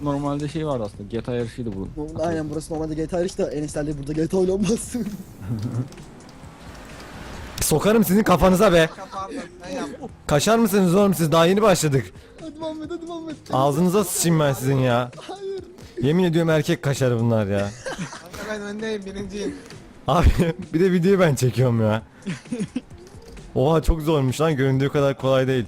Normalde şey vardı aslında. GTA yarışıydı bu. Aynen burası normalde GTA yarışı da Enes'lerle burada GTA oynanmaz. Sokarım sizin kafanıza be. Kaşar mısınız oğlum siz daha yeni başladık. hadi Muhammed hadi Muhammed. Ağzınıza sıçayım ben sizin ya. Hayır. Yemin ediyorum erkek kaşarı bunlar ya. Kanka ben öndeyim birinciyim. Abi bir de videoyu ben çekiyorum ya. Oha çok zormuş lan göründüğü kadar kolay değil.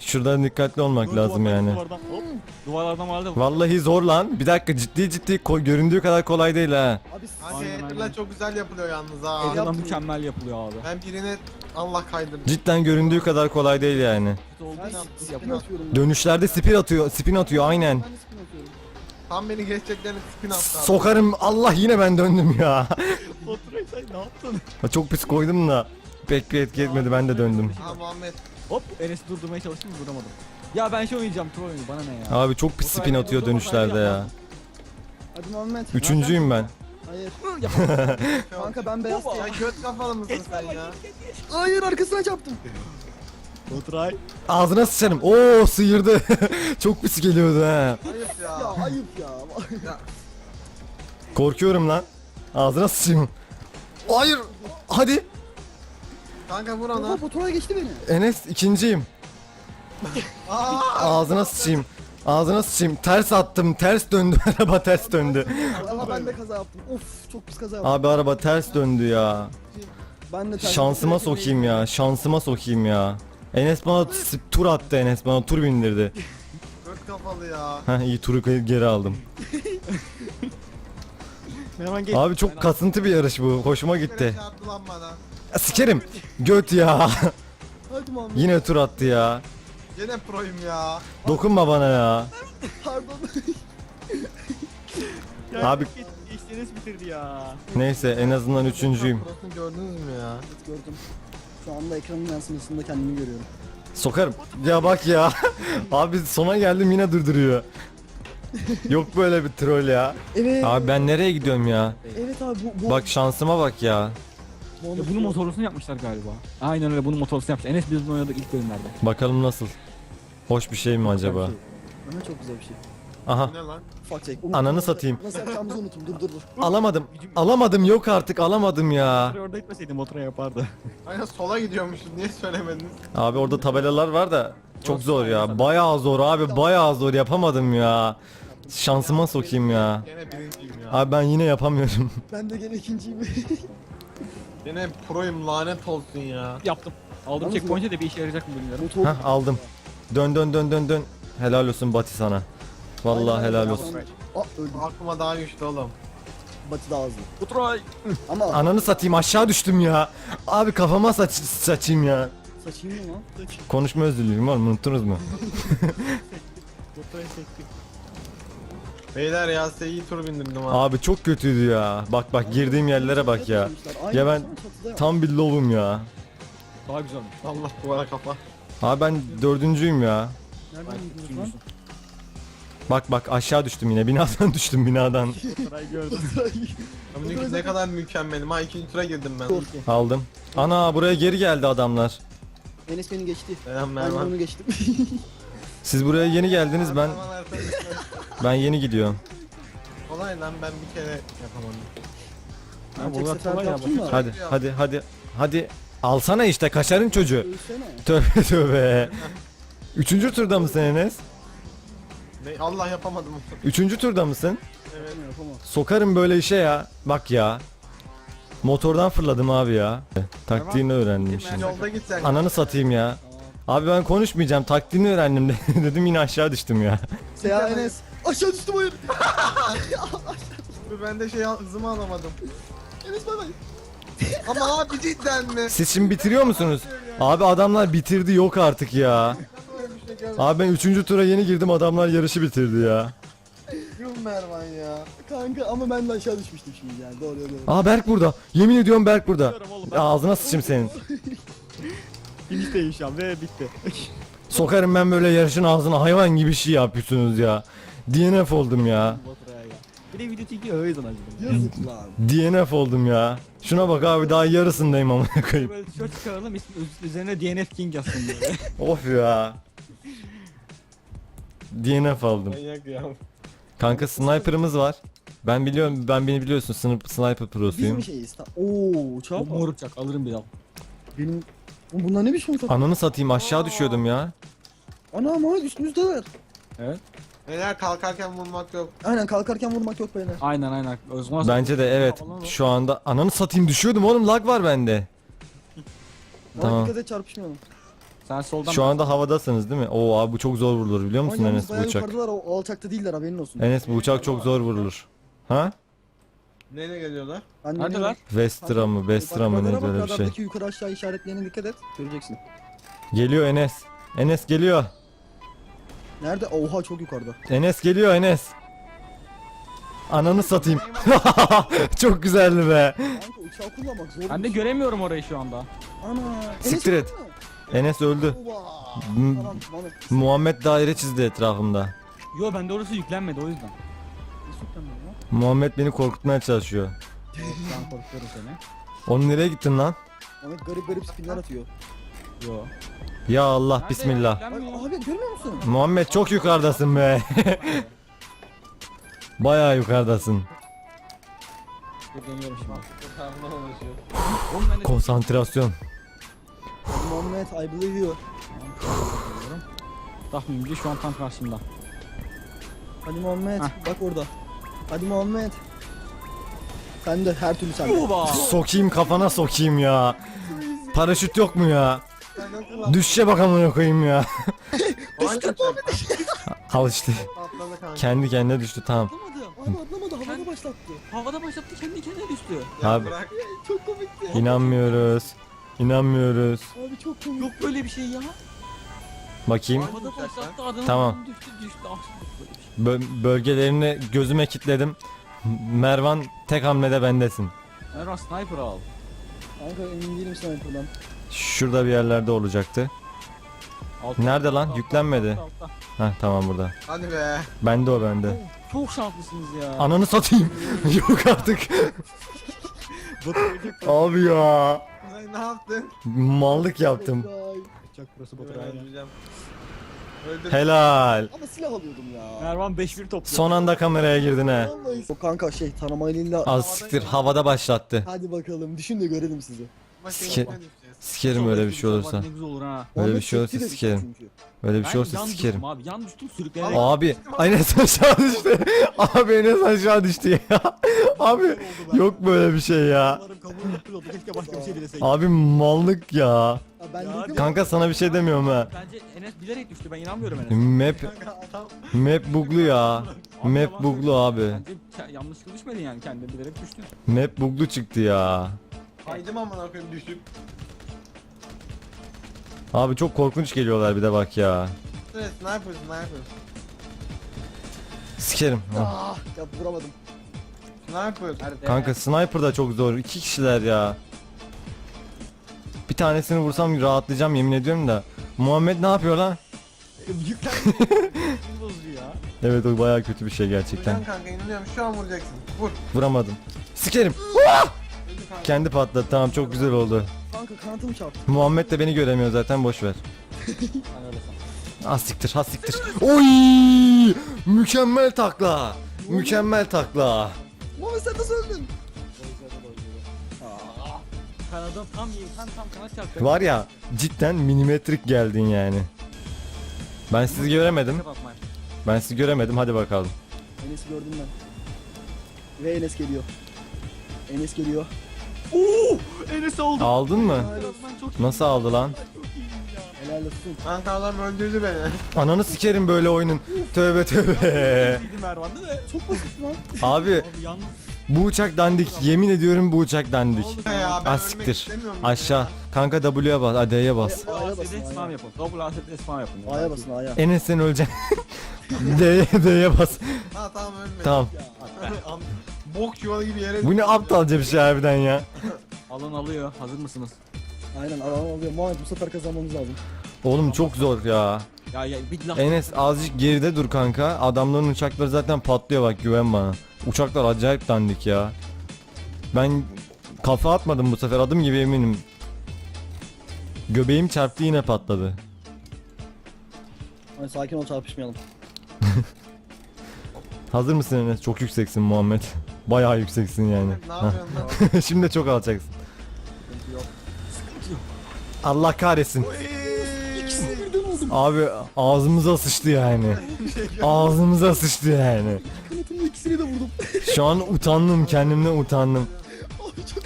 Şuradan dikkatli olmak lazım yani. Duvardan, hop, duvarlardan vardı. Vallahi zor lan. Bir dakika ciddi ciddi ko- göründüğü kadar kolay değil ha. Abi Aynen, aynen. çok güzel yapılıyor yalnız ha. Arkadan mükemmel yapılıyor abi. Ben birini Allah kaydım. Cidden göründüğü kadar kolay değil yani. Olduğu ben için spin yapıyor. atıyorum. ben. Dönüşlerde spin atıyor, spin atıyor aynen. Ben de spin atıyorum. Tam beni geçeceklerini spin attı. abi. Sokarım Allah yine ben döndüm ya. Oturay sen ne yaptın? Çok pis koydum da pek bir etki etmedi ben de döndüm. Ha Muhammed. Hop Enes'i durdurmaya çalıştım vuramadım. Ya ben şey oynayacağım troll oyunu bana ne ya. Abi çok pis spin atıyor dönüşlerde ya. Hadi Muhammed. Üçüncüyüm ben. Hayır. Kanka ben beyaz Baba. Ya göt kafalı mısın sen ya? Hayır arkasına çarptım. Oturay. Ağzına sıçarım. Oo sıyırdı. çok pis geliyordu ha. Ayıp ya. Ya ayıp ya. Korkuyorum lan. Ağzına sıçayım. Hayır. Hadi. Kanka vur Oha onu. fotoğrafa geçti beni. Enes ikinciyim. Ağzına sıçayım. Ağzına sıçayım. Ters attım. Ters döndü. Araba ters döndü. Ama ben de kaza yaptım. Of çok pis kaza yaptım. Abi araba ters döndü ya. Ben de ters- Şansıma sokayım ya. Şansıma sokayım ya. Enes bana s- tur attı Enes bana tur bindirdi. Göt kafalı ya. Heh iyi turu geri aldım. Geç. Abi çok kasıntı bir yarış bu. Hoşuma Bir kere gitti. çarptı lan bana. Ya Sikerim. Göt ya. Hadi Muhammed. Yine tur attı ya. Gene proyum ya. Dokunma bana ya. Pardon. Ya, Abi- geç, bitirdi ya. Neyse en azından üçüncüyüm. Burasını gördünüz mü ya? Evet gördüm. Şu anda ekranın yansımasında kendimi görüyorum. Sokarım. Ya bak ya. Abi sona geldim yine durduruyor. Yok böyle bir troll ya. Evet. Abi ben nereye gidiyorum ya? Evet abi bu, bu Bak şansıma bak ya. Bu- Ya bunun motorlusunu yapmışlar galiba. Aynen öyle bunun motorlusunu yapmışlar. Enes biz bunu oynadık ilk bölümlerde. Bakalım nasıl. Hoş bir şey mi acaba? Ama çok güzel bir şey. Aha. Ne lan? Ufak çek. Ananı satayım. Nasıl yapacağımızı unuttum. Dur dur dur. Alamadım. Alamadım yok artık alamadım ya. Orada gitmeseydim motora yapardı. Aynen sola gidiyormuşuz. Niye söylemediniz? Abi orada tabelalar var da çok zor ya. Bayağı zor abi bayağı zor yapamadım ya. Şansıma sokayım ya. Gene birinciyim ya. Abi ben yine yapamıyorum. Ben de gene ikinciyim. Gene proyum lanet olsun ya. Yaptım. Aldım Yalnız checkpoint'e de bir işe yarayacak mı bilmiyorum. Motor. Hah aldım. Dön dön dön dön dön. Helal olsun Bati sana. Vallahi Aynen, helal olsun. Aa öldüm. Aklıma daha güçlü oğlum. Batı daha hızlı. Oturay. Ama Ananı satayım aşağı düştüm ya. Abi kafama saç saçayım ya. saçayım mı lan? Konuşma özürlüğüm var mı unuttunuz mu? Oturay sekti. Beyler ya size iyi tur bindirdim ha. Abi çok kötüydü ya. Bak bak girdiğim yerlere bak ya. Ya ben. Tam bir lovum ya. Daha güzelmiş. Allah duvara kafa. Abi ben dördüncüyüm ya. Nereden Ay, gidiyoruz lan? üçüncüsün. Bak bak aşağı düştüm yine binadan düştüm binadan. Gördüm. Ama ne kadar mükemmelim ha ikinci tura girdim ben. Aldım. Ana buraya geri geldi adamlar. Enes beni geçti. Selam Ben Mervan. onu geçtim. Siz buraya yeni geldiniz ben ben yeni gidiyorum. Kolay lan ben bir kere yapamadım. Ha, Ben tek bunlar sefer kolay ya, yaptım da. Hadi hadi hadi hadi alsana işte kaşarın çocuğu. Ölsene. Tövbe tövbe. Üçüncü turda mısın Enes? Ne, Allah yapamadım. Üçüncü turda mısın? evet. Yapamam, yapamam. Sokarım böyle işe ya. Bak ya. Motordan fırladım abi ya. Taktiğini öğrendim şimdi. yolda. Ananı satayım ya. Abi ben konuşmayacağım. Taktiğini öğrendim dedim yine aşağı düştüm ya. Seha Enes. Aşağı düştüm hayır. Ben de şey hızımı alamadım. Enes bay bay. Ama abi cidden mi? Siz şimdi bitiriyor musunuz? Abi adamlar bitirdi yok artık ya. Abi ben 3. tura yeni girdim adamlar yarışı bitirdi ya. Yuh Mervan ya. Kanka ama ben de aşağı düşmüştüm şimdi yani doğru doğru. Aa Berk burada. Yemin ediyorum Berk burada. Ağzına sıçayım senin. Finişteyim şu an ve bitti. Sokarım ben böyle yarışın ağzına hayvan gibi şey yapıyorsunuz ya. DNF oldum ya. Oturay'a ya. Bir de video çekiyor o yüzden acıdım. Yazık lan. DNF oldum ya. Şuna bak abi daha yarısındayım amına koyayım. Böyle tişört çıkaralım ismi üzerine DNF King yazsın böyle. Of ya. DNF aldım. Manyak ya. Kanka sniper'ımız var. Ben biliyorum ben beni biliyorsun sniper, sniper Biz prosuyum. mi şeyiz? Ta- Oo uçağı mor uçak alırım bir daha. Benim... Oğlum bunlar ne biçim uçak? Ananı satayım aşağı düşüyordum ya. Ana ama üstümüzdeler. Evet. Beyler kalkarken vurmak yok. Aynen kalkarken vurmak yok beyler. Aynen aynen. O zaman Bence de evet. O. Şu anda ananı satayım düşüyordum oğlum lag var bende. Bana Tamam. dikkat et çarpışmayalım. Sen soldan Şu anda havadasınız değil mi? Oo abi bu çok zor vurulur biliyor musun Ama Enes yalnız bu bayağı uçak? yukarıdalar o alçakta değiller haberin olsun. Enes bu uçak çok zor vurulur. Ha? Neyle geliyorlar? Ben Neredeler? Vestra mı? Vestra mı neydi öyle bir şey. Yukarı aşağı işaretlerine dikkat et. Göreceksin. Geliyor Enes. Enes geliyor. Nerede? Oha çok yukarıda. Enes geliyor Enes. Ananı satayım. çok güzeldi be. Kanka uçağı kullanmak zor. Ben de şey. göremiyorum orayı şu anda. Ana. Siktir et. Enes öldü. Oba. M- Tamam tamam. Muhammed daire çizdi etrafımda. Yo bende orası yüklenmedi o yüzden. Muhammed beni korkutmaya çalışıyor. Ben korkuyorum seni. Oğlum nereye gittin lan? Ahmet garip garip spinler atıyor. Yo. Ya Allah Nerede? bismillah. Bak Yüklenmiyor. abi görmüyor musun? Muhammed çok yukarıdasın be. Bayağı yukarıdasın. Dur deniyorum şimdi. Kurtarma uğraşıyor. Oğlum ben de Konsantrasyon. Muhammed I believe you. Tahminimce şu an tam karşımda. Hadi Muhammed Heh. bak orada. Hadi Muhammed. Sen de her türlü sen! Sokayım kafana sokayım ya. Paraşüt yok mu ya? Sen ne kullan? Düşüşe bak amına koyayım ya. Hangi uçak? Al işte. Atladı kanka. Kendi kendine düştü tamam. Abi atlamadı havada başlattı. Havada başlattı kendi kendine düştü. Ya Abi. bırak. Çok komikti. İnanmıyoruz. İnanmıyoruz. Abi çok komik. Yok böyle bir şey ya. Bakayım. Havada başlattı adamın Tamam. düştü düştü. Ah, yok böyle bir şey. Bö- bölgelerini gözüme kilitledim. Mervan tek hamlede bendesin. Erhan sniper al. Kanka emin değilim sniper'dan. Şurada bir yerlerde olacaktı. Altta, Nerede lan? altta, Yüklenmedi. altta, altta. Heh tamam burada. Hadi be. Bende o bende. Çok şanslısınız ya. Ananı satayım. Yok artık. Abi ya. Ne yaptın? Mallık yaptım. Vay. Uçak burası Batur aynen. öldüreceğim. Öldür. Helal. Ama silah alıyordum ya. Mervan 5-1 topluyor. Son anda kameraya girdin he. Vallahi. O kanka şey taramayla. Az siktir havada başlattı. Hadi bakalım düşün de görelim sizi. Sike-. Sikerim öyle bir şey olursa. Ne güzel olur ha. Öyle bir şey olursa sikerim. Öyle bir şey olursa yan sikerim. düştüm abi. Yan düştüm sürüklenerek. Abi Enes aşağı düştü. Abi Enes aşağı düştü ya. Abi yok böyle bir şey ya. Allah'ım kabuğum yapıyor oldu. Keşke başka bir şey dileseydim. Abi mallık ya. Ben Ya dedim Kanka sana bir şey demiyorum ha. Bence Enes bilerek düştü. Ben inanmıyorum Enes'e. Map Kanka adam. map buglu ya. Map buglu abi. Bence ke- yanlış düşmedin yani. Kendin bilerek düştün. Map buglu çıktı ya. Kaydım amına koyayım düşüp. Abi çok korkunç geliyorlar bir de bak ya. Evet sniper sniper. Sikerim. Ha. Ah, ya vuramadım. Sniper. Nerede? Kanka sniper da çok zor. İki kişiler ya. Bir tanesini vursam rahatlayacağım yemin ediyorum da. Muhammed ne yapıyor lan? Bozuyor ya. Evet o baya kötü bir şey gerçekten. Kanka inanıyorum şu an vuracaksın. Vur. Vuramadım. Sikerim. Öldü kanka. Kendi patladı. Tamam çok güzel oldu. Kanka kanatım çarptı. Muhammed de beni göremiyor zaten boş ver. Ben öyle siktir, siktir. Oy! Mükemmel takla. Mükemmel takla. Muhammed sen nasıl öldün? Kanadım tam iyi. Tam tam kanat çarptı. Var ya cidden milimetrik geldin yani. Ben sizi göremedim. Ben sizi göremedim. Hadi bakalım. Enes'i gördüm ben. Ve Enes geliyor. Enes geliyor. Oo! Enes oldu. Aldın mı? Nasıl aldı lan? Helal olsun. Kanka adam öldürdü beni. Ananı sikerim böyle oyunun. Tövbe tövbe. iyiydi Mervan'da da. Çok basit lan. Abi Abi yalnız. Bu uçak dandik. Yemin ediyorum bu uçak dandik. Ya ben Az ölmek siktir. istemiyorum. Aşağı. Kanka W'ye bas. Hadi D'ye bas. A'ya ASD basın spam A'ya. yapın. Double ASD spam yapın. A'ya basın A'ya. Enes sen öleceksin. D'ye D'ye bas. Ha tamam ölme. Tamam. Bok yuvalı gibi yere Bu ne aptalca bir şey harbiden ya. Alın alıyor. Hazır mısınız? Aynen adam alıyor. Muhammed bu sefer kazanmamız lazım. Oğlum çok zor ya. Ya ya bir laf. Enes azıcık geride dur kanka. Adamların uçakları zaten patlıyor bak güven bana. Uçaklar acayip dandik ya. Ben kafa atmadım bu sefer adım gibi eminim. Göbeğim çarptı yine patladı. Hani sakin ol çarpışmayalım. Hazır mısın Enes? Çok yükseksin Muhammed. Bayağı yükseksin yani. Ne Hah. yapıyorsun lan? Şimdi çok. Sıkıntı yok. Allah kahretsin. Oldum. Abi ağzımıza sıçtı yani. Ağzımıza sıçtı yani. Kanatımla ikisini de vurdum. Şu an utandım kendimden utandım. Abi çok.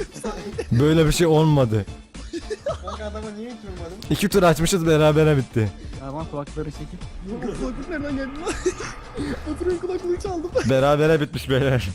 Böyle bir şey olmadı. Kanka adamı niye uçurmadın? İki tur açmışız berabere bitti. Erman kulakları çekil. Kulaklık nereden geldi lan? Oturuyor kulaklığı çaldım. Berabere bitmiş beyler.